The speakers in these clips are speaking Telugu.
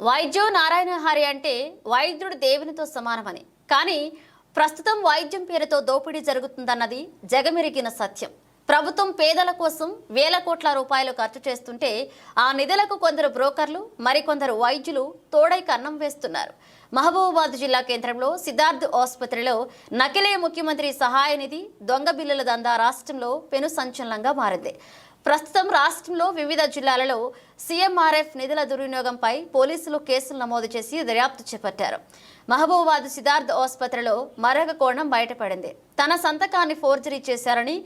వైద్యో నారాయణ హరి అంటే వైద్యుడు దేవునితో సమానమని. కానీ ప్రస్తుతం వైద్యం పేరుతో దోపిడీ జరుగుతుందన్నది జగమెరిగిన సత్యం. ప్రభుత్వం పేదల కోసం వేల కోట్ల రూపాయలు ఖర్చు చేస్తుంటే ఆ నిధులకు కొందరు బ్రోకర్లు మరికొందరు వైద్యులు తోడై కన్నం వేస్తున్నారు. మహబూబాబాద్ జిల్లా కేంద్రంలో సిద్ధార్థ్ ఆసుపత్రిలో నకిలే ముఖ్యమంత్రి సహాయ నిధి దొంగ బిల్లుల దందా రాష్ట్రంలో పెను సంచలనంగా మారింది. ప్రస్తుతం రాష్ట్రంలో వివిధ జిల్లాలలో సీఎంఆర్ఎఫ్ నిధుల దుర్వినియోగంపై పోలీసులు కేసులు నమోదు చేసి దర్యాప్తు చేపట్టారు. మహబూబాద్ సిద్ధార్థ్ ఆసుపత్రిలో మరొక కోణం బయటపడింది. తన సంతకాన్ని ఫోర్జరీ చేశారని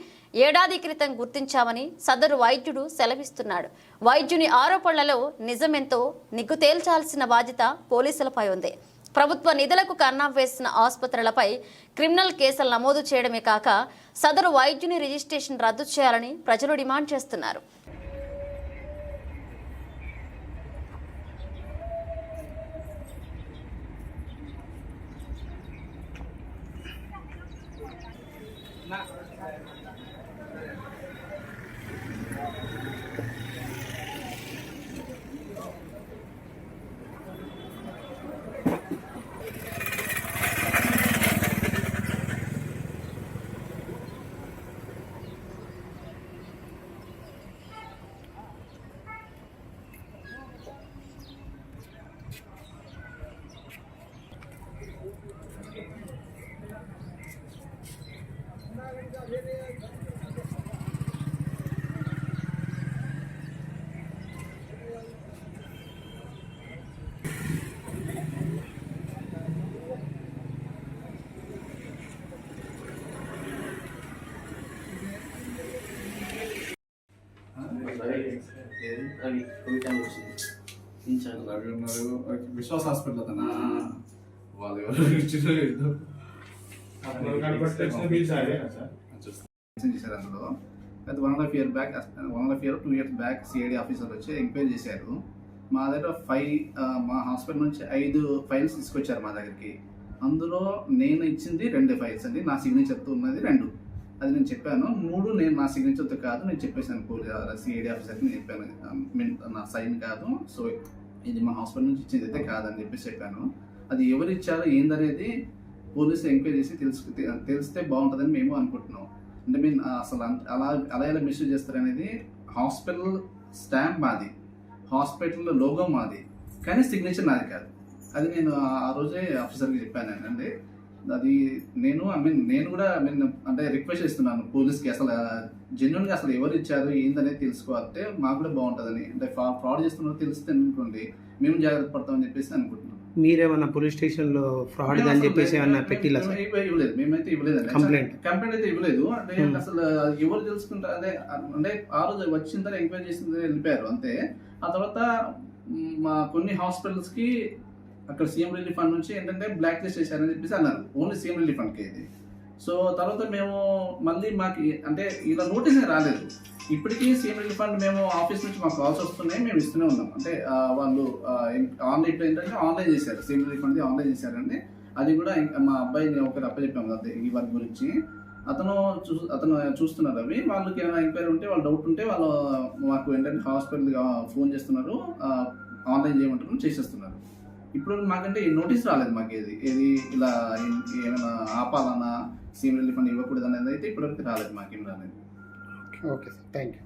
ఏడాది క్రితం గుర్తించామని సదరు వైద్యుడు సెలవిస్తున్నాడు. వైద్యుని ఆరోపణలలో నిజమెంతో నిగ్గు తేల్చాల్సిన బాధ్యత పోలీసులపై ఉంది. ప్రభుత్వ నిధులకు కన్నా వేసిన ఆసుపత్రులపై క్రిమినల్ కేసులు నమోదు చేయడమే కాక సదరు వైద్యుని రిజిస్ట్రేషన్ రద్దు చేయాలని ప్రజలు డిమాండ్ చేస్తున్నారు. రవి కవిత పింఛన్ రవి ఉన్నారు విశ్వాస్ హాస్పిటల్ అతనా వాళ్ళు ఎవరు ఇచ్చారో చేశారు అందులో. అయితే one and half year back one and half year two years back CID officer వచ్చి ఎంక్వైరీ చేశారు. మా దగ్గర ఫైవ్ మా హాస్పిటల్ నుంచి ఐదు ఫైల్స్ తీసుకొచ్చారు మా దగ్గరికి. అందులో నేను ఇచ్చింది రెండు ఫైల్స్ అండి. నా సిగ్నేచర్తో ఉన్నది రెండు. అది నేను చెప్పాను. మూడు నేను నా సిగ్నేచర్తో కాదు నేను చెప్పేసాను పోలీస్ సిఐడి ఆఫీసర్కి నేను చెప్పాను. నా సైన్ కాదు. సో ఇది మా హాస్పిటల్ నుంచి ఇచ్చింది అయితే కాదని చెప్పేసి చెప్పాను. అది ఎవరు ఇచ్చారో ఏందనేది పోలీసులు ఎంక్వైరీ చేసి తెలుసు తెలిస్తే బాగుంటుందని మేము అనుకుంటున్నాం. అంటే మీన్ అసలు అలా అలా ఎలా మిస్యూజ్ చేస్తారనేది హాస్పిటల్ స్టాంప్ మాది. హాస్పిటల్ లోగో మాది. కానీ సిగ్నేచర్ నాది కాదు. అది నేను ఆ రోజే ఆఫీసర్కి చెప్పాను అండి అది నేను ఐ మీన్ నేను కూడా ఐ మీన్ అంటే రిక్వెస్ట్ చేస్తున్నాను పోలీస్కి. అసలు జెన్యున్గా అసలు ఎవరు ఇచ్చారు ఏందనేది తెలుసుకోవాలంటే మాకు కూడా బాగుంటుందని. అంటే ఫ్రాడ్ చేస్తున్నారు తెలిస్తే అనుకోండి మేము జాగ్రత్త పడతామని చెప్పేసి అనుకుంటున్నాం. మీరేమన్నా పోలీస్ స్టేషన్లో ఫ్రాడ్ అని చెప్పేసి ఏమన్నా పెట్టిలా ఇవ్వ- ఇవ్వలేదు. మేమైతే ఇవ్వలేదు Complaint. కంప్లైంట్ అయితే ఇవ్వలేదు. అంటే Hmm. అసలు ఎవరు తెలుసుకుంటారు అదే అంటే ఆ రోజు వచ్చిందని ఎంక్వైరీ చేసింది వెళ్ళిపోయారు. అంతే. ఆ తర్వాత మా కొన్ని హాస్పిటల్స్కి అక్కడ సీఎం రిలీఫ్ ఫండ్ నుంచి ఏంటంటే బ్లాక్ లిస్ట్ చేశారని చెప్పేసి అన్నారు. ఓన్లీ సీఎం రిలీఫ్ ఫండ్ ఇది. సో తర్వాత మేము మళ్ళీ మాకు అంటే ఇలా నోటీస్ రాలేదు. ఇప్పటికీ సీఎం రిలీఫ్ ఫండ్ మేము ఆఫీస్ నుంచి మాకు కాల్స్ వస్తున్నాయి మేము ఇస్తూనే ఉన్నాం. అంటే వాళ్ళు ఆన్లైన్ ఇప్పుడు ఏంటంటే ఆన్లైన్ చేశారు. సీఎం రిలీఫ్ ఫండ్ ఆన్లైన్ చేశారండి. అది కూడా ఇంకా మా అబ్బాయి ఒకరు అప్పచెప్పాము అదే ఈ వర్క్ గురించి. అతను చూ అతను చూస్తున్నారు అవి. వాళ్ళకి ఏమైనా ఎంక్వైరీ ఉంటే వాళ్ళు డౌట్ ఉంటే వాళ్ళు మాకు ఏంటంటే హాస్పిటల్ ఫోన్ చేస్తున్నారు. ఆన్లైన్ చేయమంటారు చేసేస్తున్నారు. ఇప్పుడు మాకంటే నోటీస్ రాలేదు మాకు ఏది. ఏది ఇలా ఏమైనా ఆపాలన్నా సీఎం రిలీఫ్ అని ఇవ్వకూడదు అనేది అయితే ఇప్పటివరకు రాలేదు మాకేం రాలేదు. Okay sir thank you